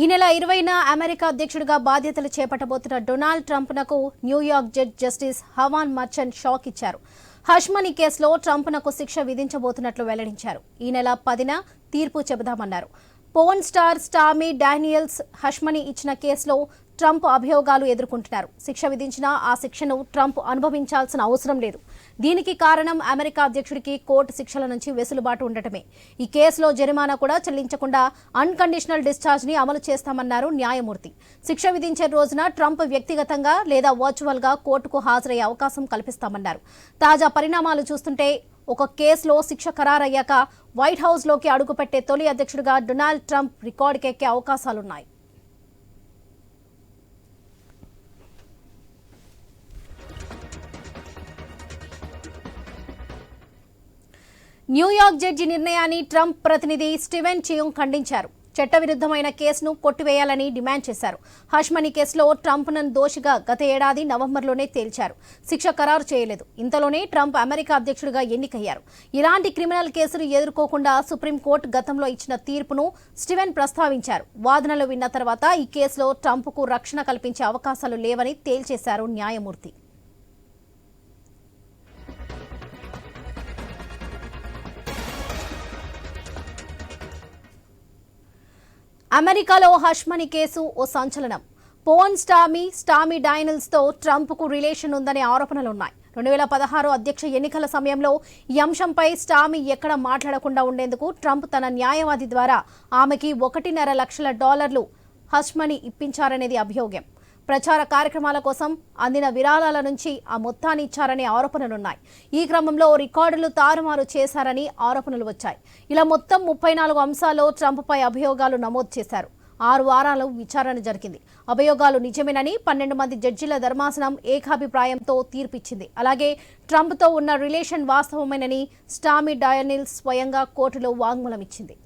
ఈ నెల ఇరవైన అమెరికా అధ్యక్షుడిగా బాధ్యతలు చేపట్టబోతున్న Donald ట్రంప్నకు New York judge justice Juan Merchan shock hush money. హష్మనీ కేసులో ట్రంప్నకు శిక్ష విధించబోతున్నట్లు వెల్లడించారు. ఈ నెల పదిన తీర్పు చెబుదామన్నారు. Porn star Stormy Daniels hush money ఇచ్చిన కేసులో ట్రంప్ అభియోగాలు ఎదుర్కొంటున్నారు. శిక్ష విధించినా ఆ శిక్షను ట్రంప్ అనుభవించాల్సిన అవసరం లేదు. దీనికి కారణం అమెరికా అధ్యక్షుడికి కోర్టు శిక్షల నుంచి వెసులుబాటు ఉండటమే. ఈ కేసులో జరిమానా కూడా చెల్లించకుండా అన్కండిషనల్ డిశ్చార్జ్ని అమలు చేస్తామన్నారు న్యాయమూర్తి. శిక్ష విధించే రోజున ట్రంప్ వ్యక్తిగతంగా లేదా వర్చువల్గా కోర్టుకు హాజరయ్యే అవకాశం కల్పిస్తామన్నారు. తాజా పరిణామాలు చూస్తుంటే ఒక కేసులో శిక్ష ఖరారయ్యాక వైట్ హౌస్లోకి అడుగుపెట్టే తొలి అధ్యక్షుడిగా డొనాల్డ్ ట్రంప్ రికార్డుకెక్కే అవకాశాలున్నాయి. న్యూయార్క్ జడ్జి నిర్ణయాన్ని ట్రంప్ ప్రతినిధి స్టీవెన్ చియోంగ్ ఖండించారు. చట్టవిరుద్ధమైన కేసును కొట్టివేయాలని డిమాండ్ చేశారు. హష్మని కేసులో ట్రంప్ను దోషిగా గత ఏడాది నవంబర్లోనే తేల్చారు. శిక్ష ఖరారు చేయలేదు. ఇంతలోనే ట్రంప్ అమెరికా అధ్యక్షుడిగా ఎన్నికయ్యారు. ఇలాంటి క్రిమినల్ కేసులు ఎదుర్కోకుండా సుప్రీంకోర్టు గతంలో ఇచ్చిన తీర్పును స్టీవెన్ ప్రస్తావించారు. వాదనలు విన్న తర్వాత ఈ కేసులో ట్రంప్కు రక్షణ కల్పించే అవకాశాలు లేవని తేల్చేశారు న్యాయమూర్తి. అమెరికాలో హష్మని కేసు ఓ సంచలనం. పోన్ స్టామీ స్టామీ డైనల్స్తో ట్రంప్కు రిలేషన్ ఉందనే ఆరోపణలున్నాయి. రెండు వేల పదహారు అధ్యక్ష ఎన్నికల సమయంలో ఈ అంశంపై స్టామీ ఎక్కడ మాట్లాడకుండా ఉండేందుకు ట్రంప్ తన న్యాయవాది ద్వారా ఆమెకి ఒకటిన్నర లక్షల డాలర్లు హష్మని ఇప్పించారనేది అభియోగం. ప్రచార కార్యక్రమాల కోసం అందిన విరాళాల నుంచి ఆ మొత్తాన్ని ఇచ్చారనే ఆరోపణలున్నాయి. ఈ క్రమంలో రికార్డులు తారుమారు చేశారని ఆరోపణలు వచ్చాయి. ఇలా మొత్తం ముప్పై నాలుగు అంశాల్లో ట్రంప్పై అభియోగాలు నమోదు చేశారు. ఆరు వారాలు విచారణ జరిగింది. అభియోగాలు నిజమేనని పన్నెండు మంది జడ్జిల ధర్మాసనం ఏకాభిప్రాయంతో తీర్పిచ్చింది. అలాగే ట్రంప్తో ఉన్న రిలేషన్ వాస్తవమేనని స్టామీ డయనిల్ స్వయంగా కోర్టులో వాంగ్మూలం ఇచ్చింది